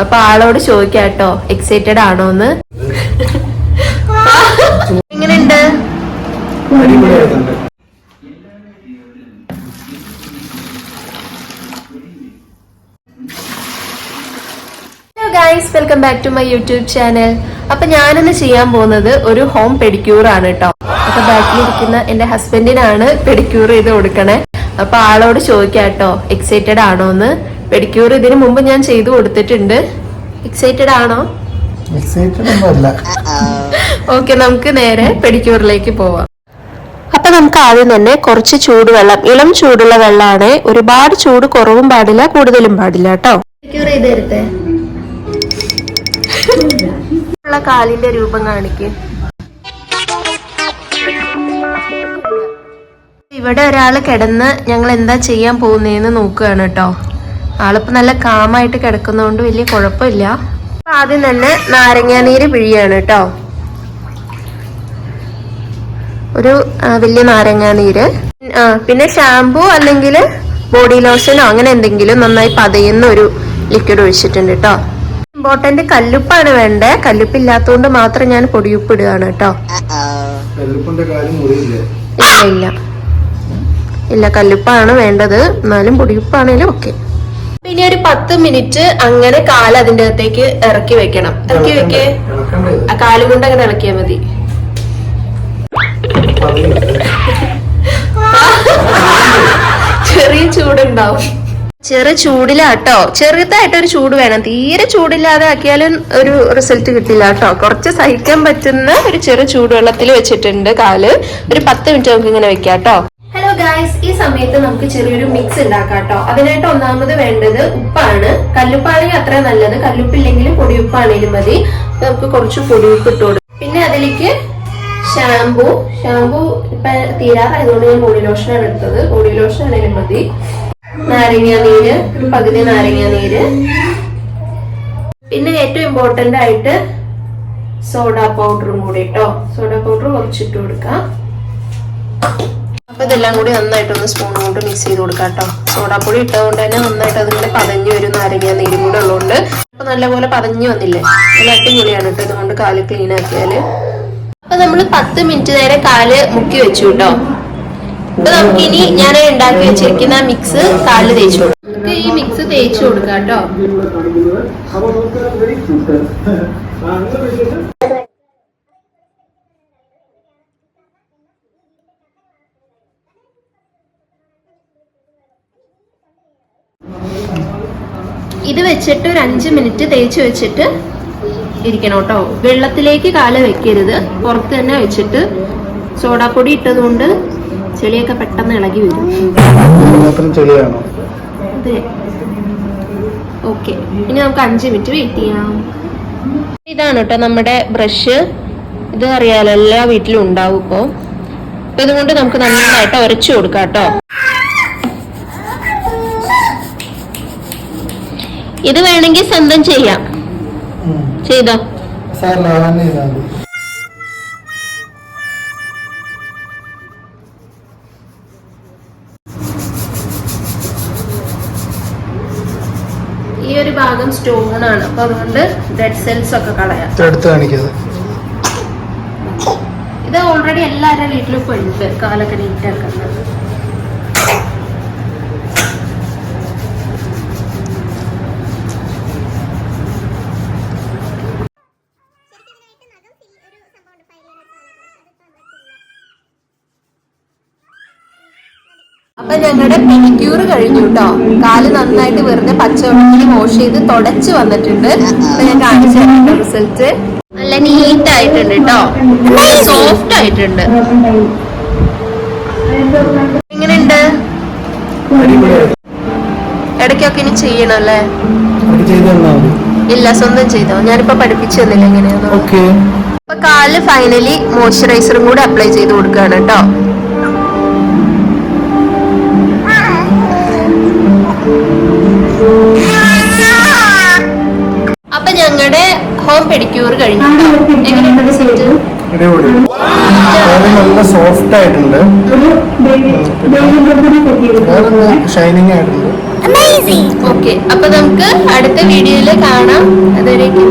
അപ്പൊ ആളോട് ചോദിക്കാട്ടോ എക്സൈറ്റഡ് ആണോന്ന്. എങ്ങനെയുണ്ട്? അടിപൊളിയായിട്ടുണ്ട് hello guys welcome back to my YouTube channel അപ്പൊ ഞാനിന്ന് ചെയ്യാൻ പോകുന്നത് ഒരു ഹോം പെഡിക്യൂർ ആണ് കേട്ടോ. അപ്പൊ ബാക്കിലിരിക്കുന്ന എന്റെ ഹസ്ബൻഡിനാണ് പെഡിക്യൂർ ചെയ്ത് കൊടുക്കണേ. അപ്പൊ ആളോട് ചോദിക്കാട്ടോ എക്സൈറ്റഡ് ആണോന്ന്. പെഡിക്യൂർ ഇതിനു മുമ്പ് ഞാൻ ചെയ്തു കൊടുത്തിട്ടുണ്ട്. എക്സൈറ്റഡ് ആണോ? എക്സൈറ്റഡ് ഒന്നുമല്ല. ഓക്കെ നമുക്ക് നേരെ പെഡിക്യൂറിലേക്ക് പോവാം. അപ്പൊ നമുക്ക് ആദ്യം തന്നെ കുറച്ച് ചൂടുവെള്ളം ഇളം ചൂടുള്ള വെള്ളമാണ് ഒരുപാട് ചൂട് കുറവും പാടില്ല കൂടുതലും പാടില്ല കേട്ടോ. പെഡിക്യൂർ ചെയ്ത് ഉള്ള കാലിന്റെ രൂപം കാണിക്ക്. ഇവിടെ ഒരാൾ കിടന്ന് ഞങ്ങൾ എന്താ ചെയ്യാൻ പോകുന്നേന്ന് നോക്കുകയാണ് കേട്ടോ. ആളിപ്പോ നല്ല കാമായിട്ട് കിടക്കുന്നതുകൊണ്ട് വലിയ കുഴപ്പമില്ല. ആദ്യം തന്നെ നാരങ്ങാനീര് പിഴിയാണ് കേട്ടോ. ഒരു വലിയ നാരങ്ങാനീര് പിന്നെ ഷാംപൂ അല്ലെങ്കിൽ ബോഡി ലോഷനോ അങ്ങനെ എന്തെങ്കിലും നന്നായി പതയുന്ന ഒരു ലിക്വിഡ് ഒഴിച്ചിട്ടുണ്ട് കേട്ടോ. ഇമ്പോർട്ടന്റ് കല്ലുപ്പാണ് വേണ്ടേ? കല്ലുപ്പില്ലാത്തതുകൊണ്ട് മാത്രം ഞാൻ പൊടിയുപ്പ് ഇടുകയാണ് കേട്ടോ. ഇല്ല ഇല്ല. ഇല്ല കല്ലുപ്പാണ് വേണ്ടത്. എന്നാലും പൊടിയുപ്പാണേലും ഓക്കെ പിന്നെ ഒരു പത്ത് മിനിറ്റ് അങ്ങനെ കാൽ അതിന്റെ അകത്തേക്ക് ഇറക്കി വെക്കണം. ഇറക്കി വെക്കേ? ആ കാൽ കൊണ്ട് അങ്ങനെ ഇളക്കിയാൽ മതി. ചെറിയ ചൂടുണ്ടാവും. ചെറിയ ചൂടിലാട്ടോ. ചെറുതായിട്ട് ഒരു ചൂട് വേണം. തീരെ ചൂടില്ലാതെ ആക്കിയാലും ഒരു റിസൾട്ട് കിട്ടില്ല കേട്ടോ. കുറച്ച് സഹിക്കാൻ പറ്റുന്ന ഒരു ചെറിയ ചൂടുവെള്ളത്തിൽ വെച്ചിട്ടുണ്ട് കാൽ. ഒരു പത്ത് മിനിറ്റ് നമുക്ക് ഇങ്ങനെ വെക്കാം കേട്ടോ. ഗായ്സ് ഈ സമയത്ത് നമുക്ക് ചെറിയൊരു മിക്സ് ഉണ്ടാക്കാം കേട്ടോ അതിനായിട്ട് ഒന്നാമത് വേണ്ടത് ഉപ്പാണ്. കല്ലുപ്പാണെങ്കിൽ അത്ര നല്ലത്. കല്ലുപ്പില്ലെങ്കിലും പൊടിയുപ്പാണെങ്കിലും മതി. നമുക്ക് കുറച്ച് പൊടിയുപ്പ് ഇട്ടോടും പിന്നെ അതിലേക്ക് ഷാംപൂ ഷാംപൂ ഇപ്പൊ തീരാറായതുകൊണ്ട് ഞാൻ ബോഡി ലോഷനാണ് എടുത്തത്. ബോഡി ലോഷൻ ആണെങ്കിലും മതി. നാരങ്ങ നീര്. പകുതി നാരങ്ങ നീര്. പിന്നെ ഏറ്റവും ഇമ്പോർട്ടന്റ് ആയിട്ട് സോഡ പൗഡറും കൂടി കേട്ടോ സോഡ പൗഡർ കുറച്ചിട്ട് കൊടുക്കാം. അപ്പൊ ഇതെല്ലാം കൂടി നന്നായിട്ടൊന്ന് സ്പൂൺ കൊണ്ട് മിക്സ് ചെയ്ത് കൊടുക്കാം കേട്ടോ. സോഡാപ്പൊടി ഇട്ടതുകൊണ്ട് തന്നെ നന്നായിട്ട് അതിങ്ങനെ പതഞ്ഞു വരും നാരങ്ങ നീരും കൂടെ ഉള്ളതുകൊണ്ട് അപ്പൊ നല്ലപോലെ പതഞ്ഞു വന്നില്ലേ? നല്ല അടിപൊളിയാണ് കേട്ടോ ഇതുകൊണ്ട് കാൽ ക്ലീൻ ആക്കിയാൽ. അപ്പൊ നമ്മൾ പത്ത് മിനിറ്റ് നേരെ കാൽ മുക്കി വെച്ചു കേട്ടോ. അപ്പൊ നമുക്കിനി ഞാൻ ഉണ്ടാക്കി വെച്ചിരിക്കുന്ന മിക്സ് കാലിൽ തേച്ചു കൊടുക്കാം. നമുക്ക് ഈ മിക്സ് തേച്ചു കൊടുക്കാം കേട്ടോ. ഇത് വെച്ചിട്ട് ഒരു അഞ്ച് മിനിറ്റ് തേച്ച് വെച്ചിട്ട് ഇരിക്കണം കേട്ടോ. വെള്ളത്തിലേക്ക് കാല വെക്കരുത്. പുറത്ത് തന്നെ വെച്ചിട്ട് സോഡാപ്പൊടി ഇട്ടതുകൊണ്ട് ചെളിയൊക്കെ പെട്ടെന്ന് ഇളകി വരും. അതെ. ഓക്കെ. ഇനി നമുക്ക് അഞ്ച് മിനിറ്റ് വെയിറ്റ് ചെയ്യാം. ഇതാണ് കേട്ടോ നമ്മുടെ ബ്രഷ്. ഇത് അറിയാലോ എല്ലാ വീട്ടിലും ഉണ്ടാവും ഇപ്പോൾ ഇതുകൊണ്ട് നമുക്ക് നന്നായിട്ട് ഉരച്ചു കൊടുക്കാം കേട്ടോ. ഇത് വേണമെങ്കിൽ സ്വന്തം ചെയ്യാം. ചെയ്തോ? ഈ ഒരു ഭാഗം സ്റ്റോൺ ആണ്. അപ്പൊ അതുകൊണ്ട് ഡെഡ് സെൽസ് ഒക്കെ കളയാം. ഇത് ഓൾറെഡി എല്ലാവരുടെ വീട്ടിലും ഇപ്പൊ ഉണ്ട്. കാലൊക്കെ നീറ്റ് അപ്പൊ ഞങ്ങളുടെ പെനിക്യൂർ കഴിഞ്ഞു കേട്ടോ കാൽ നന്നായിട്ട് വെറുതെ പച്ചവെള്ളത്തിൽ വാഷ് ചെയ്ത് തുടച്ച് വന്നിട്ടുണ്ട്. അപ്പൊ ഞാൻ കാണിച്ചു തരുന്നുണ്ട് റിസൾട്ട് നല്ല നീറ്റ് ആയിട്ടുണ്ട് കേട്ടോ സോഫ്റ്റ് ആയിട്ടുണ്ട്. എങ്ങനെയുണ്ട്? ഇടയ്ക്കൊക്കെ ഇനി ചെയ്യണം അല്ലേ? ഇല്ല സ്വന്തം ചെയ്തോ? ഞാനിപ്പോ പഠിപ്പിച്ചു തന്നില്ല എങ്ങനെയാണോ അപ്പൊ കാൽ ഫൈനലി മോയ്സ്ചറൈസറും കൂടെ അപ്ലൈ ചെയ്ത് കൊടുക്കുകയാണ് കേട്ടോ ഹോം പെഡിക്യൂർ കഴിഞ്ഞു. നല്ല സോഫ്റ്റ് ആയിട്ടുണ്ട്. ഷൈനിങ് ആയിട്ടുണ്ട്. ഓക്കെ അപ്പൊ നമുക്ക് അടുത്ത വീഡിയോയിൽ കാണാം. അതുവരേക്കും.